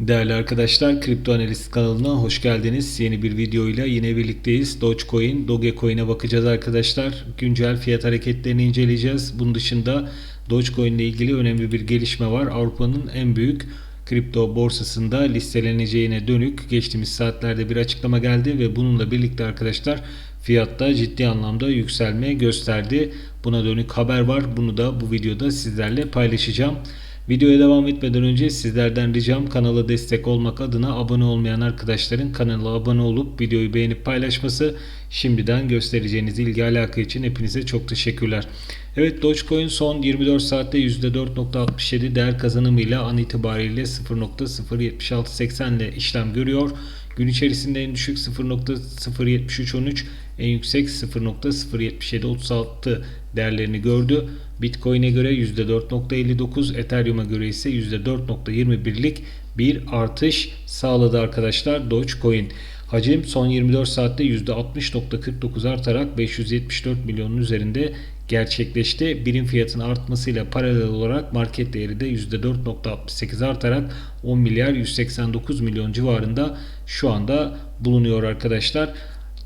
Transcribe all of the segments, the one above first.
Değerli arkadaşlar, Kripto Analist kanalına hoş geldiniz. Yeni bir videoyla yine birlikteyiz. Dogecoin, Dogecoin'e bakacağız arkadaşlar. Güncel fiyat hareketlerini inceleyeceğiz. Bunun dışında Dogecoin ile ilgili önemli bir gelişme var. Avrupa'nın en büyük kripto borsasında listeleneceğine dönük geçtiğimiz saatlerde bir açıklama geldi ve bununla birlikte arkadaşlar fiyatta ciddi anlamda yükselme gösterdi. Buna dönük haber var. Bunu da bu videoda sizlerle paylaşacağım. Videoya devam etmeden önce sizlerden ricam kanala destek olmak adına abone olmayan arkadaşların kanala abone olup videoyu beğenip paylaşması. Şimdiden göstereceğiniz ilgi alaka için hepinize çok teşekkürler. Evet Dogecoin son 24 saatte %4.67 değer kazanımıyla an itibariyle 0.07680 ile işlem görüyor. Gün içerisinde en düşük 0.07313 en yüksek 0.07736 değerlerini gördü. Bitcoin'e göre %4.59, Ethereum'a göre ise %4.21'lik bir artış sağladı arkadaşlar Dogecoin. Hacim son 24 saatte %60.49 artarak 574 milyonun üzerinde gerçekleşti. Birim fiyatın artmasıyla paralel olarak market değeri de %4.68 artarak 10 milyar 189 milyon civarında şu anda bulunuyor arkadaşlar.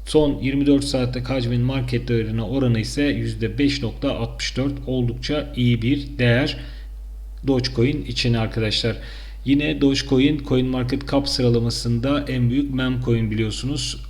Son 24 saatte hacmin market değerine oranı ise %5.64 oldukça iyi bir değer Dogecoin için arkadaşlar. Yine Dogecoin CoinMarketCap sıralamasında en büyük memcoin biliyorsunuz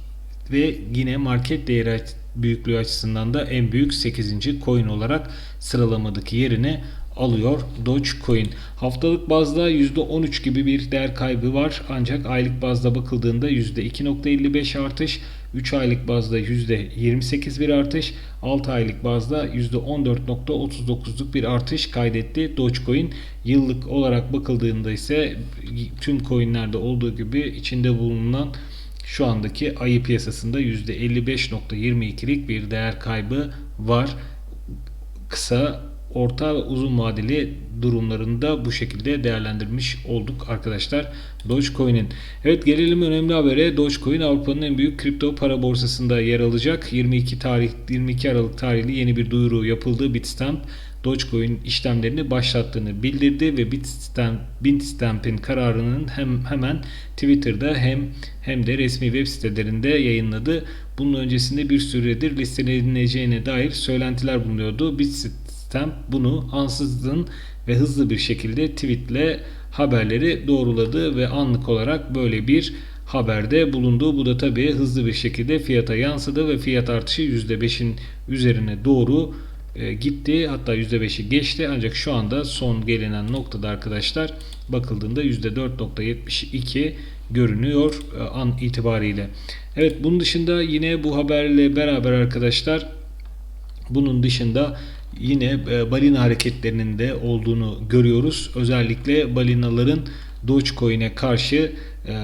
ve yine market değeri büyüklüğü açısından da en büyük 8. coin olarak sıralamadaki yerini alıyor Dogecoin. Haftalık bazda %13 gibi bir değer kaybı var ancak aylık bazda bakıldığında %2.55 artış, 3 aylık bazda %28 bir artış, 6 aylık bazda %14.39'luk bir artış kaydetti Dogecoin. Yıllık olarak bakıldığında ise tüm coinlerde olduğu gibi içinde bulunan şu andaki ayı piyasasında %55.22'lik bir değer kaybı var. Kısa orta ve uzun vadeli durumlarında bu şekilde değerlendirmiş olduk arkadaşlar Dogecoin'in. Evet gelelim önemli habere. Dogecoin Avrupa'nın en büyük kripto para borsasında yer alacak. 22 tarih 22 Aralık tarihli yeni bir duyuru yapıldı. Bitstamp Dogecoin işlemlerini başlattığını bildirdi ve Bitstamp, Bitstamp'in kararının hem hemen Twitter'da hem hem de resmi web sitelerinde yayınladı. Bunun öncesinde bir süredir listeleneceğine dair söylentiler bulunuyordu. Bitstamp Stamp bunu ansızın ve hızlı bir şekilde tweetle haberleri doğruladı ve anlık olarak böyle bir haberde bulundu. Bu da tabii hızlı bir şekilde fiyata yansıdı ve fiyat artışı %5'in üzerine doğru gitti. Hatta %5'i geçti. Ancak şu anda son gelinen noktada arkadaşlar bakıldığında %4.72 görünüyor e, an itibariyle. Evet bunun dışında yine bu haberle beraber arkadaşlar bunun dışında yine e, balina hareketlerinin de olduğunu görüyoruz. Özellikle balinaların Dogecoin'e karşı e,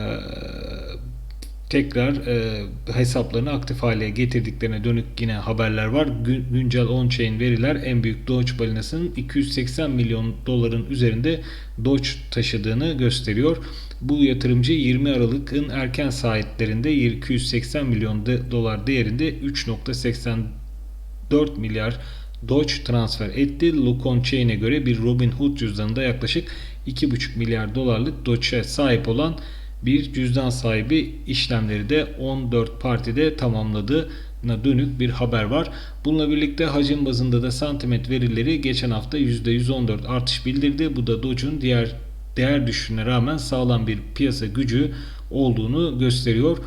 tekrar e, hesaplarını aktif hale getirdiklerine dönük yine haberler var. Gün, güncel on-chain veriler en büyük Doge balinasının 280 milyon doların üzerinde Doge taşıdığını gösteriyor. Bu yatırımcı 20 Aralık'ın erken saatlerinde 280 milyon dolar değerinde 3.84 milyar Doge transfer etti. Lucon Chain'e göre bir Robinhood cüzdanında yaklaşık 2,5 milyar dolarlık Doge'e sahip olan bir cüzdan sahibi işlemleri de 14 partide tamamladığına dönük bir haber var. Bununla birlikte hacim bazında da sentimet verileri geçen hafta %114 artış bildirdi. Bu da Doge'un diğer değer düşüşüne rağmen sağlam bir piyasa gücü olduğunu gösteriyor.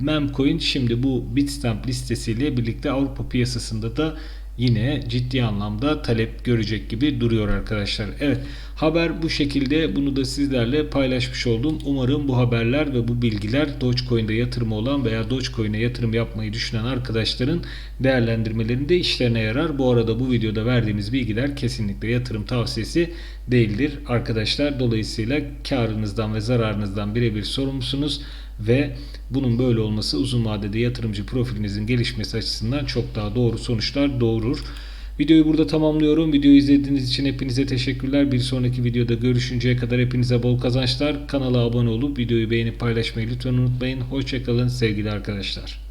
Memcoin şimdi bu Bitstamp listesiyle birlikte Avrupa piyasasında da yine ciddi anlamda talep görecek gibi duruyor arkadaşlar. Evet haber bu şekilde bunu da sizlerle paylaşmış oldum. Umarım bu haberler ve bu bilgiler Dogecoin'de yatırımı olan veya Dogecoin'e yatırım yapmayı düşünen arkadaşların değerlendirmelerinde işlerine yarar. Bu arada bu videoda verdiğimiz bilgiler kesinlikle yatırım tavsiyesi değildir arkadaşlar. Dolayısıyla karınızdan ve zararınızdan birebir sorumlusunuz ve bunun böyle olması uzun vadede yatırımcı profilinizin gelişmesi açısından çok daha doğru sonuçlar doğurur. Videoyu burada tamamlıyorum. Videoyu izlediğiniz için hepinize teşekkürler. Bir sonraki videoda görüşünceye kadar hepinize bol kazançlar. Kanala abone olup videoyu beğenip paylaşmayı lütfen unutmayın. Hoşçakalın sevgili arkadaşlar.